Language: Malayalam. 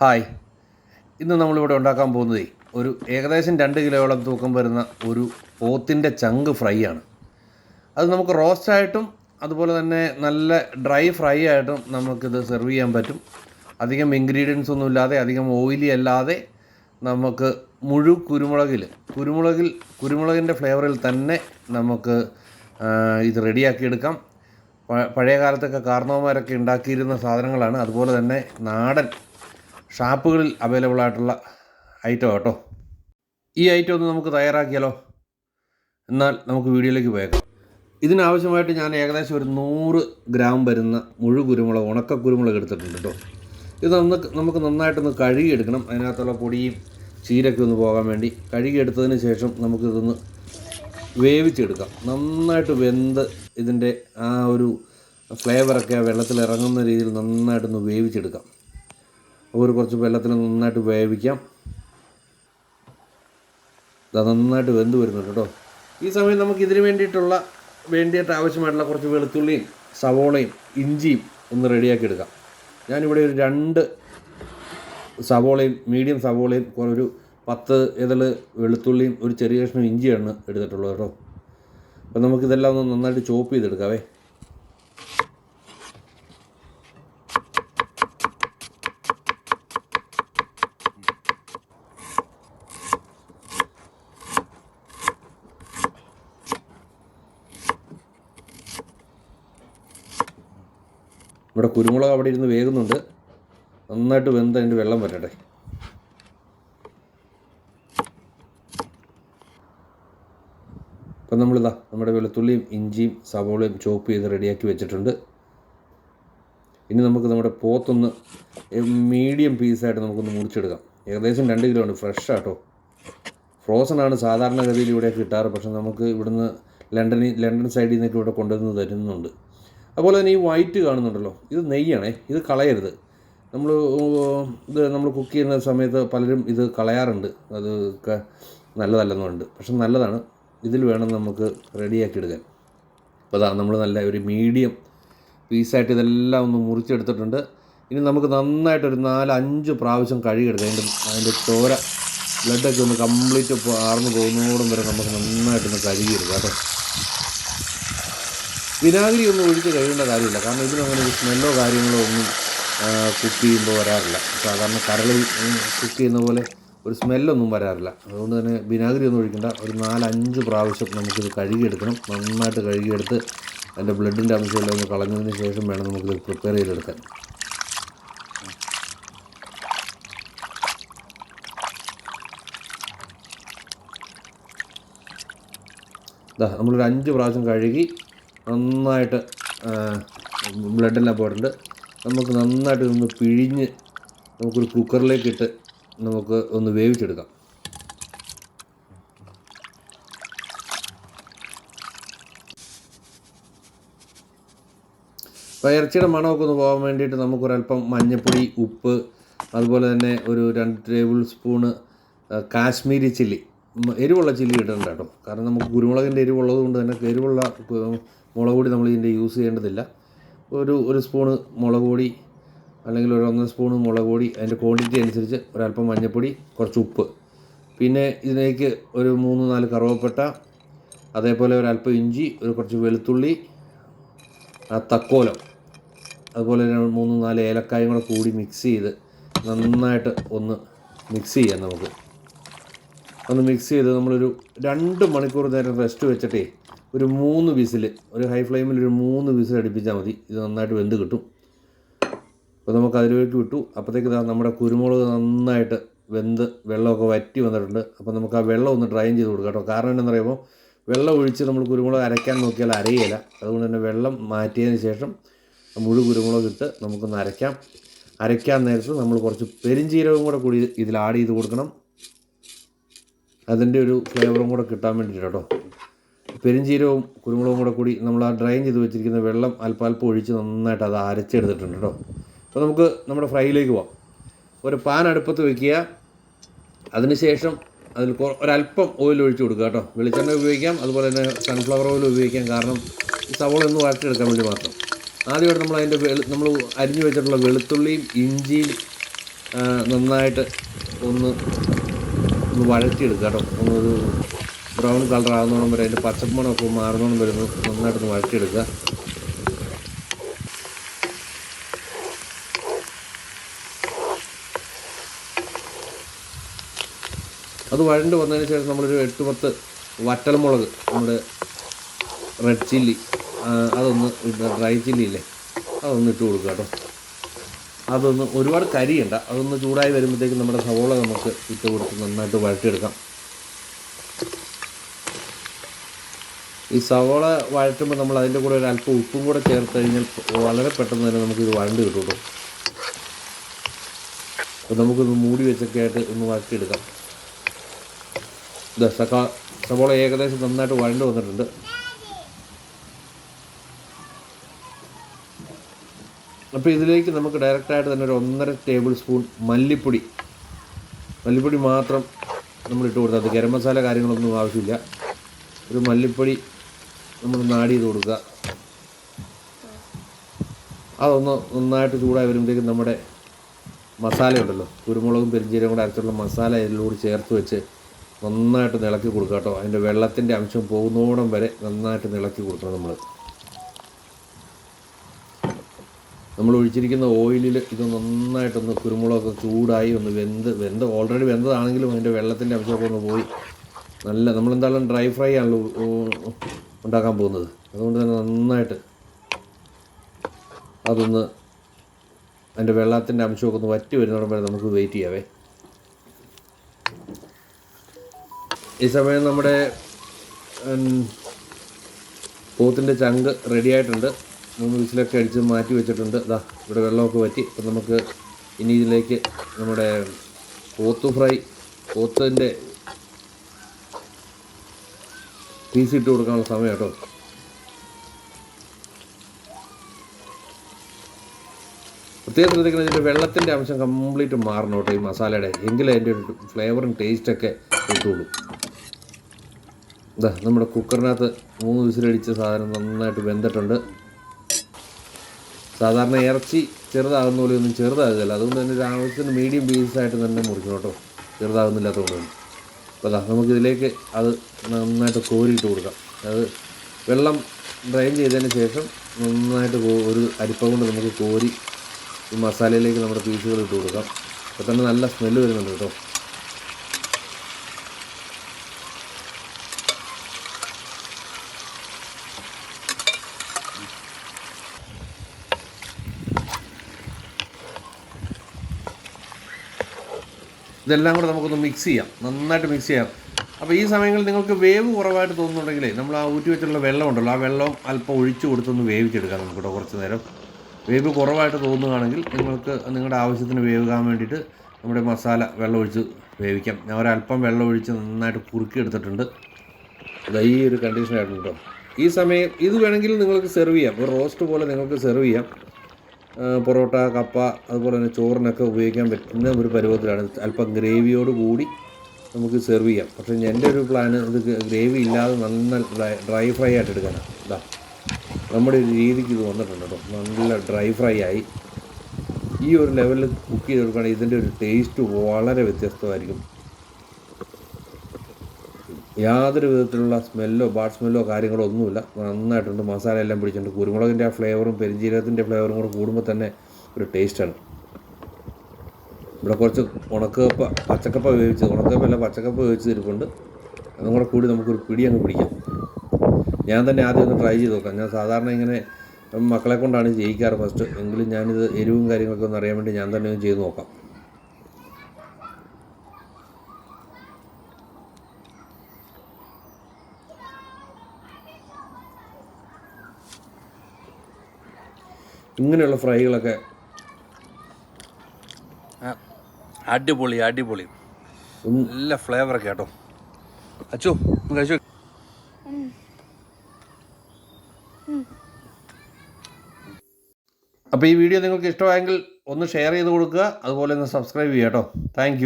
ഹായ്. ഇന്ന് നമ്മളിവിടെ ഉണ്ടാക്കാൻ പോകുന്നത് ഒരു ഏകദേശം രണ്ട് കിലോയോളം തൂക്കം വരുന്ന ഒരു പോത്തിന്റെ ചങ്ക് ഫ്രൈ ആണ്. അത് നമുക്ക് റോസ്റ്റായിട്ടും അതുപോലെ തന്നെ നല്ല ഡ്രൈ ഫ്രൈ ആയിട്ടും നമുക്കിത് സെർവ് ചെയ്യാൻ പറ്റും. അധികം ഇൻഗ്രീഡിയൻസ് ഒന്നും ഇല്ലാതെ അധികം ഓയിലി അല്ലാതെ നമുക്ക് മുഴു കുരുമുളകിൽ കുരുമുളകിൽ കുരുമുളകിന്റെ ഫ്ലേവറിൽ തന്നെ നമുക്ക് ഇത് റെഡിയാക്കിയെടുക്കാം പഴയ കാലത്തൊക്കെ കാർണവന്മാരൊക്കെ ഉണ്ടാക്കിയിരുന്ന സാധനങ്ങളാണ്. അതുപോലെ തന്നെ നാടൻ ഷാപ്പുകളിൽ അവൈലബിൾ ആയിട്ടുള്ള ഐറ്റം കേട്ടോ ഈ ഐറ്റം ഒന്ന് നമുക്ക് തയ്യാറാക്കിയാലോ? എന്നാൽ നമുക്ക് വീഡിയോയിലേക്ക് പോയേക്കാം. ഇതിനാവശ്യമായിട്ട് ഞാൻ ഏകദേശം ഒരു നൂറ് ഗ്രാം വരുന്ന മുഴു കുരുമുളക് ഉണക്ക കുരുമുളക് എടുത്തിട്ടുണ്ട് കേട്ടോ ഇത് നന്ന് നമുക്ക് നന്നായിട്ടൊന്ന് കഴുകിയെടുക്കണം. അതിനകത്തുള്ള പൊടിയും ചീരൊക്കെ ഒന്ന് പോകാൻ വേണ്ടി കഴുകിയെടുത്തതിന് ശേഷം നമുക്കിതൊന്ന് വേവിച്ചെടുക്കാം. നന്നായിട്ട് വെന്ത് ഇതിന്റെ ആ ഒരു ഫ്ലേവറൊക്കെ വെള്ളത്തിൽ ഇറങ്ങുന്ന രീതിയിൽ നന്നായിട്ടൊന്ന് വേവിച്ചെടുക്കാം. ഒരു കുറച്ച് വെള്ളത്തിൽ നന്നായിട്ട് വേവിക്കാം. നന്നായിട്ട് വെന്ത് വരുന്നുണ്ട് കേട്ടോ. ഈ സമയം നമുക്ക് ഇതിന് വേണ്ടിയിട്ടുള്ള വേണ്ടിയിട്ട് ആവശ്യമായിട്ടുള്ള കുറച്ച് വെളുത്തുള്ളിയും സവോളയും ഇഞ്ചിയും ഒന്ന് റെഡിയാക്കി എടുക്കാം. ഞാനിവിടെ ഒരു രണ്ട് സവോളയും മീഡിയം സവോളയും ഒരു പത്ത് ഇതൾ വെളുത്തുള്ളിയും ഒരു ചെറിയ കഷ്ണം ഇഞ്ചിയാണ് എടുത്തിട്ടുള്ളത് കേട്ടോ. അപ്പോൾ നമുക്കിതെല്ലാം ഒന്ന് നന്നായിട്ട് ചോപ്പ് ചെയ്തെടുക്കാവേ. ഇവിടെ കുരുമുളക് അവിടെ ഇരുന്ന് വേകുന്നുണ്ട്. നന്നായിട്ട് വെന്ത് അതിന്റെ വെള്ളം വരട്ടെ. അപ്പം നമ്മളിതാ നമ്മുടെ വെളുത്തുള്ളിയും ഇഞ്ചിയും സവോളയും ചോപ്പ് ചെയ്ത് റെഡിയാക്കി വെച്ചിട്ടുണ്ട്. ഇനി നമുക്ക് നമ്മുടെ പോത്തൊന്ന് മീഡിയം പീസായിട്ട് നമുക്കൊന്ന് മുറിച്ചെടുക്കാം. ഏകദേശം രണ്ട് കിലോ ഉണ്ട് ഫ്രഷ് ആട്ടോ. ഫ്രോസൺ ആണ് സാധാരണഗതിയിൽ ഇവിടെ കിട്ടാറ് പക്ഷെ നമുക്ക് ഇവിടുന്ന് ലണ്ടനിൽ ലണ്ടൻ സൈഡിൽ നിന്നൊക്കെ ഇവിടെ കൊണ്ടുവന്ന് തരുന്നുണ്ട്. അതുപോലെ തന്നെ ഈ വൈറ്റ് കാണുന്നുണ്ടല്ലോ ഇത് നെയ്യാണേ ഇത് കളയരുത്. നമ്മൾ ഇത് നമ്മൾ കുക്ക് ചെയ്യുന്ന സമയത്ത് പലരും ഇത് കളയാറുണ്ട്. അത് നല്ലതല്ലെന്നുണ്ട്. പക്ഷെ നല്ലതാണ്. ഇതിൽ വേണം നമുക്ക് റെഡിയാക്കി എടുക്കാൻ. അപ്പോൾ അതാണ് നമ്മൾ നല്ല ഒരു മീഡിയം പീസായിട്ട് ഇതെല്ലാം ഒന്ന് മുറിച്ചെടുത്തിട്ടുണ്ട്. ഇനി നമുക്ക് നന്നായിട്ടൊരു നാല് അഞ്ച് പ്രാവശ്യം കഴുകിയെടുക്കാം. അതിന്റെ അതിന്റെ ചോര ബ്ലഡൊക്കെ ഒന്ന് കംപ്ലീറ്റ് ആർന്നു പോകുന്നതോടും വരെ നമുക്ക് നന്നായിട്ടൊന്ന് കഴുകിയെടുക്കാം കേട്ടോ. വിനാഗിരി ഒന്നും ഒഴിച്ച് കഴിയേണ്ട കാര്യമില്ല. കാരണം ഇതിനങ്ങനെ ഒരു സ്മെല്ലോ കാര്യങ്ങളോ ഒന്നും കുക്ക് ചെയ്യുമ്പോൾ വരാറില്ല. സാധാരണ കരളിൽ കുക്ക് ചെയ്യുന്ന പോലെ ഒരു സ്മെല്ലൊന്നും വരാറില്ല. അതുകൊണ്ട് തന്നെ വിനാഗിരി ഒന്നും ഒഴിക്കണ്ട. ഒരു നാലഞ്ച് പ്രാവശ്യം നമുക്കിത് കഴുകിയെടുക്കണം. നന്നായിട്ട് കഴുകിയെടുത്ത് അതിന്റെ ബ്ലഡിന്റെ അംശമെല്ലാം ഒന്ന് കളഞ്ഞതിന് ശേഷം വേണം നമുക്കിത് പ്രിപ്പയർ ചെയ്തെടുക്കാൻ. ഇതാ നമ്മളൊരു അഞ്ച് പ്രാവശ്യം കഴുകി നന്നായിട്ട് ബ്ലഡെല്ലാം പോയിട്ടുണ്ട്. നമുക്ക് നന്നായിട്ട് ഒന്ന് പിഴിഞ്ഞ് നമുക്കൊരു കുക്കറിലേക്ക് ഇട്ട് നമുക്ക് ഒന്ന് വേവിച്ചെടുക്കാം. അപ്പോൾ ഇറച്ചിയുടെ മണമൊക്കെ ഒന്ന് പോകാൻ വേണ്ടിയിട്ട് നമുക്കൊരല്പം മഞ്ഞൾപ്പൊടി ഉപ്പ് അതുപോലെ തന്നെ ഒരു രണ്ട് ടേബിൾ സ്പൂണ് കാശ്മീരി ചില്ലി. എരിവുള്ള ചില്ലി ഇടണ്ട കേട്ടോ. കാരണം നമുക്ക് കുരുമുളകിന്റെ എരിവുള്ളത് കൊണ്ട് തന്നെ എരിവുള്ള മുളക് പൊടി നമ്മൾ ഇതിന്റെ യൂസ് ചെയ്യേണ്ടതില്ല. ഒരു ഒരു സ്പൂണ് മുളക് പൊടി അല്ലെങ്കിൽ ഒരു ഒന്നര സ്പൂണ് മുളക് പൊടി അതിന്റെ ക്വാണ്ടിറ്റി അനുസരിച്ച് ഒരല്പം മഞ്ഞൾപ്പൊടി കുറച്ച് ഉപ്പ്. പിന്നെ ഇതിലേക്ക് ഒരു മൂന്ന് നാല് കറുവപ്പട്ട അതേപോലെ ഒരല്പം ഇഞ്ചി ഒരു കുറച്ച് വെളുത്തുള്ളി തക്കോലം. അതുപോലെ തന്നെ മൂന്ന് നാല് ഏലക്കായും കൂടെ കൂടി മിക്സ് ചെയ്ത് നന്നായിട്ട് ഒന്ന് മിക്സ് ചെയ്യാം നമുക്ക്. ഒന്ന് മിക്സ് ചെയ്ത് നമ്മളൊരു രണ്ട് മണിക്കൂർ നേരം റെസ്റ്റ് വെച്ചിട്ടേ ഒരു മൂന്ന് വിസിൽ ഒരു ഹൈ ഫ്ലെയിമിൽ ഒരു മൂന്ന് വിസിൽ അടുപ്പിച്ചാൽ മതി. ഇത് നന്നായിട്ട് വെന്ത് കിട്ടും. അപ്പോൾ നമുക്ക് അതിലേക്ക് വിട്ടു. അപ്പോഴത്തേക്ക് നമ്മുടെ കുരുമുളക് നന്നായിട്ട് വെന്ത് വെള്ളമൊക്കെ വറ്റി വന്നിട്ടുണ്ട്. അപ്പോൾ നമുക്ക് ആ വെള്ളം ഒന്ന് ഡ്രൈൻ ചെയ്ത് കൊടുക്കാം കേട്ടോ. കാരണം എന്താണെന്ന് പറയുമ്പോൾ വെള്ളം ഒഴിച്ച് നമ്മൾ കുരുമുളക് അരയ്ക്കാൻ നോക്കിയാൽ അരയില്ല അതുകൊണ്ട് തന്നെ വെള്ളം മാറ്റിയതിന് ശേഷം മുഴു കുരുമുളക് ഇട്ട് നമുക്കൊന്ന് അരയ്ക്കാം. അരയ്ക്കാൻ നേരത്ത് നമ്മൾ കുറച്ച് പെരിഞ്ചീരകം കൂടെ കൂടി ഇതിൽ ആഡ് ചെയ്ത് കൊടുക്കണം. അതിന്റെ ഒരു ഫ്ലേവറും കൂടെ കിട്ടാൻ വേണ്ടിയിട്ട് കേട്ടോ. പെരിഞ്ചീരവും കുരുമുളകും കൂടെ കൂടി നമ്മൾ ആ ഡ്രൈൻ ചെയ്ത് വെച്ചിരിക്കുന്ന വെള്ളം അല്പാൽപ്പം അല്പം ഒഴിച്ച് നന്നായിട്ട് അത് അരച്ചെടുത്തിട്ടുണ്ട് കേട്ടോ. അപ്പോൾ നമുക്ക് നമ്മുടെ ഫ്രൈയിലേക്ക് പോവാം. ഒരു പാൻ അടുപ്പത്ത് വെക്കുക. അതിനുശേഷം അതിൽ ഒരല്പം ഓയിൽ ഒഴിച്ച് കൊടുക്കുക കേട്ടോ. വെളിച്ചെണ്ണ ഉപയോഗിക്കാം അതുപോലെ തന്നെ സൺഫ്ലവർ ഓയിൽ ഉപയോഗിക്കാം. കാരണം സവോള ഒന്ന് വഴറ്റിയെടുക്കാൻ വേണ്ടി മാത്രം. ആദ്യമായിട്ട് നമ്മൾ അതിന്റെ വെളു നമ്മൾ അരിഞ്ഞു വെച്ചിട്ടുള്ള വെളുത്തുള്ളിയും ഇഞ്ചിയും നന്നായിട്ട് ഒന്ന് ഒന്ന് വഴറ്റിയെടുക്കുക കേട്ടോ. ഒന്നൊരു ബ്രൗൺ കളർ ആകുന്നോളം വരെ അതിന്റെ പച്ചപ്പണമൊക്കെ മാറുന്നോളം വരുന്നു നന്നായിട്ടൊന്ന് വഴറ്റിയെടുക്കുക. അത് വഴണ്ട് വന്നതിന് ശേഷം നമ്മളൊരു എട്ട് പത്ത് വറ്റൽമുളക് നമ്മുടെ റെഡ് ചില്ലി അതൊന്ന് ഡ്രൈ ചില്ലി ഇല്ലേ? അതൊന്ന് ഇട്ട് കൊടുക്കുക കേട്ടോ. അതൊന്ന് ഒരുപാട് കരിയണ്ട. അതൊന്ന് ചൂടായി വരുമ്പോഴത്തേക്കും നമ്മുടെ സവോള നമുക്ക് ഇട്ട് കൊടുത്ത് നന്നായിട്ട് വഴറ്റിയെടുക്കാം. ഈ സവോള വഴറ്റുമ്പോൾ നമ്മൾ അതിന്റെ കൂടെ ഒരു അല്പം ഉപ്പും കൂടെ ചേർത്ത് കഴിഞ്ഞാൽ വളരെ പെട്ടെന്ന് തന്നെ നമുക്കിത് വഴണ്ട് കിട്ടും അപ്പോൾ നമുക്കൊന്ന് മൂടി വെച്ചൊക്കെ ആയിട്ട് ഒന്ന് വഴറ്റിയെടുക്കാം. ഇത് സവോള ഏകദേശം നന്നായിട്ട് വഴണ്ട് വന്നിട്ടുണ്ട്. അപ്പോൾ ഇതിലേക്ക് നമുക്ക് ഡയറക്റ്റായിട്ട് തന്നെ ഒരു ഒന്നര ടേബിൾ സ്പൂൺ മല്ലിപ്പൊടി. മല്ലിപ്പൊടി മാത്രം നമ്മൾ ഇട്ട് കൊടുത്താൽ ഗരം മസാല കാര്യങ്ങളൊന്നും ആവശ്യമില്ല. ഒരു മല്ലിപ്പൊടി നമ്മൾ നാടി ചെയ്ത് കൊടുക്കുക. അതൊന്ന് നന്നായിട്ട് ചൂടായി വരുമ്പോഴത്തേക്കും നമ്മുടെ മസാല ഉണ്ടല്ലോ. കുരുമുളകും പെരിഞ്ചീരകം കൂടെ അരച്ചുള്ള മസാല ഇതിലൂടെ ചേർത്ത് വെച്ച് നന്നായിട്ട് ഇളക്കി കൊടുക്കുക കേട്ടോ. അതിന്റെ വെള്ളത്തിന്റെ അംശം പോകുന്നോടം വരെ നന്നായിട്ട് ഇളക്കി കൊടുക്കണം നമ്മൾ. നമ്മൾ ഒഴിച്ചിരിക്കുന്ന ഓയിലിൽ ഇത് നന്നായിട്ടൊന്ന് കുരുമുളകൊക്കെ ചൂടായി ഒന്ന് വെന്ത് വെന്ത് ഓൾറെഡി വെന്തതാണെങ്കിലും അതിന്റെ വെള്ളത്തിന്റെ അംശമൊക്കെ ഒന്ന് പോയി. നല്ല നമ്മളെന്തായാലും ഡ്രൈ ഫ്രൈ ആണല്ലോ ഉണ്ടാക്കാൻ പോകുന്നത്. അതുകൊണ്ട് തന്നെ നന്നായിട്ട് അതൊന്ന് അതിന്റെ വെള്ളത്തിന്റെ അംശമൊക്കെ ഒന്ന് വറ്റി വരുന്നിടം വരെ നമുക്ക് വെയിറ്റ് ചെയ്യാവേ. ഈ സമയം നമ്മുടെ പോത്തിന്റെ ചങ്ക് റെഡി ആയിട്ടുണ്ട്. മൂന്ന് വിസിലൊക്കെ അടിച്ച് മാറ്റി വെച്ചിട്ടുണ്ട്. ഇതാ ഇവിടെ വെള്ളമൊക്കെ വറ്റി. അപ്പം നമുക്ക് ഇനി ഇതിലേക്ക് നമ്മുടെ പോത്ത് ഫ്രൈ പോത്തിന്റെ പീസ് ഇട്ട് കൊടുക്കാനുള്ള സമയം കേട്ടോ. പ്രത്യേകം ശ്രദ്ധിക്കണം ഇതിന്റെ വെള്ളത്തിന്റെ അംശം കംപ്ലീറ്റ് മാറണം കേട്ടോ ഈ മസാലയുടെ. എങ്കിലും അതിന്റെ ഒരു ഫ്ലേവറും ടേസ്റ്റൊക്കെ കിട്ടുള്ളൂ. ഇതാ നമ്മുടെ കുക്കറിനകത്ത് മൂന്ന് വിസിലടിച്ച സാധനം നന്നായിട്ട് വെന്തിട്ടുണ്ട്. സാധാരണ ഇറച്ചി ചെറുതാകുന്ന പോലെ ഒന്നും ചെറുതാകുകയില്ല. അതുകൊണ്ട് തന്നെ ഒരു ആവശ്യത്തിന് മീഡിയം പീസായിട്ട് തന്നെ മുറിക്കണം കേട്ടോ. ചെറുതാകുന്നില്ലാത്തതുകൊണ്ട് അപ്പോൾ നമുക്കിതിലേക്ക് അത് നന്നായിട്ട് കോരിയിട്ട് കൊടുക്കാം. അത് വെള്ളം ഡ്രെയിൻ ചെയ്തതിന് ശേഷം നന്നായിട്ട് ഒരു അരിപ്പ കൊണ്ട് നമുക്ക് കോരി ഈ മസാലയിലേക്ക് നമ്മുടെ പീസുകൾ ഇട്ട് കൊടുക്കാം. അപ്പോൾ തന്നെ നല്ല സ്മെല്ല് വരുന്നുണ്ട് കേട്ടോ. ഇതെല്ലാം കൂടെ നമുക്കൊന്ന് മിക്സ് ചെയ്യാം. നന്നായിട്ട് മിക്സ് ചെയ്യാം. അപ്പോൾ ഈ സമയങ്ങളിൽ നിങ്ങൾക്ക് വേവ് കുറവായിട്ട് തോന്നുന്നുണ്ടെങ്കിൽ നമ്മൾ ആ ഊറ്റി വെച്ചിട്ടുള്ള വെള്ളം ഉണ്ടല്ലോ ആ വെള്ളം അല്പം ഒഴിച്ചു കൊടുത്തൊന്ന് വേവിച്ചെടുക്കാം നമുക്ക് കേട്ടോ കുറച്ച് നേരം. വേവ് കുറവായിട്ട് തോന്നുകയാണെങ്കിൽ നിങ്ങൾക്ക് നിങ്ങളുടെ ആവശ്യത്തിന് വേവുകാൻ വേണ്ടിയിട്ട് നമ്മുടെ മസാല വെള്ളം ഒഴിച്ച് വേവിക്കാം. ഞാൻ ഒരല്പം വെള്ളം ഒഴിച്ച് നന്നായിട്ട് കുറുക്കി എടുത്തിട്ടുണ്ട്. ഈ ഒരു കണ്ടീഷൻ ആയിരുന്നു കേട്ടോ ഈ സമയം ഇത് വേണമെങ്കിൽ നിങ്ങൾക്ക് സെർവ് ചെയ്യാം. ഒരു റോസ്റ്റ് പോലെ നിങ്ങൾക്ക് സെർവ് ചെയ്യാം. പൊറോട്ട കപ്പ അതുപോലെ തന്നെ ചോറിനൊക്കെ ഉപയോഗിക്കാൻ പറ്റുന്ന ഒരു പരുവത്തിലാണ്. അല്പം ഗ്രേവിയോട് കൂടി നമുക്ക് സെർവ് ചെയ്യാം. പക്ഷേ എന്റെ ഒരു പ്ലാൻ ഇത് ഗ്രേവി ഇല്ലാതെ നല്ല ഡ്രൈ ഫ്രൈ ആയിട്ട് എടുക്കാനാണ് ഇതാ നമ്മുടെ ഒരു രീതിക്ക് ഇത് വന്നിട്ടുണ്ട് കേട്ടോ. നല്ല ഡ്രൈ ഫ്രൈ ആയി. ഈ ഒരു ലെവലിൽ കുക്ക് ചെയ്തെടുക്കുകയാണെങ്കിൽ ഇതിന്റെ ഒരു ടേസ്റ്റ് വളരെ വ്യത്യസ്തമായിരിക്കും. യാതൊരു വിധത്തിലുള്ള സ്മെല്ലോ ബാഡ് സ്മെല്ലോ കാര്യങ്ങളോ ഒന്നുമില്ല. നന്നായിട്ടുണ്ട്. മസാല എല്ലാം പിടിച്ചിട്ടുണ്ട്. കുരുമുളകിന്റെ ആ ഫ്ലേവറും പെരിഞ്ജീരകത്തിന്റെ ഫ്ലേവറും കൂടെ കൂടുമ്പോൾ തന്നെ ഒരു ടേസ്റ്റാണ് ഇവിടെ കുറച്ച് ഉണക്കപ്പ പച്ചക്കപ്പ വേവിച്ചത്. ഉണക്കപ്പല്ല പച്ചക്കപ്പ വേവിച്ച് ഇരിപ്പുണ്ട്. അതും കൂടെ കൂടി നമുക്കൊരു പിടി അങ്ങ് പിടിക്കാം. ഞാൻ തന്നെ ആദ്യം ഒന്ന് ട്രൈ ചെയ്ത് നോക്കാം. ഞാൻ സാധാരണ ഇങ്ങനെ മക്കളെ കൊണ്ടാണ് ചെയ്യിക്കാറ് ഫസ്റ്റ് എങ്കിലും ഞാനിത് എരിവും കാര്യങ്ങളൊക്കെ ഒന്ന് അറിയാൻ വേണ്ടി ഞാൻ തന്നെ ഒന്ന് ചെയ്ത് നോക്കാം. ഇങ്ങനെയുള്ള ഫ്രൈകളൊക്കെ അടിപൊളി അടിപൊളി. നല്ല ഫ്ലേവറൊക്കെ കേട്ടോ. അച്ചു കഴിച്ചു അപ്പോൾ ഈ വീഡിയോ നിങ്ങൾക്ക് ഇഷ്ടമായെങ്കിൽ ഒന്ന് ഷെയർ ചെയ്ത് കൊടുക്കുക. അതുപോലെ ഒന്ന് സബ്സ്ക്രൈബ് ചെയ്യാം കേട്ടോ. താങ്ക്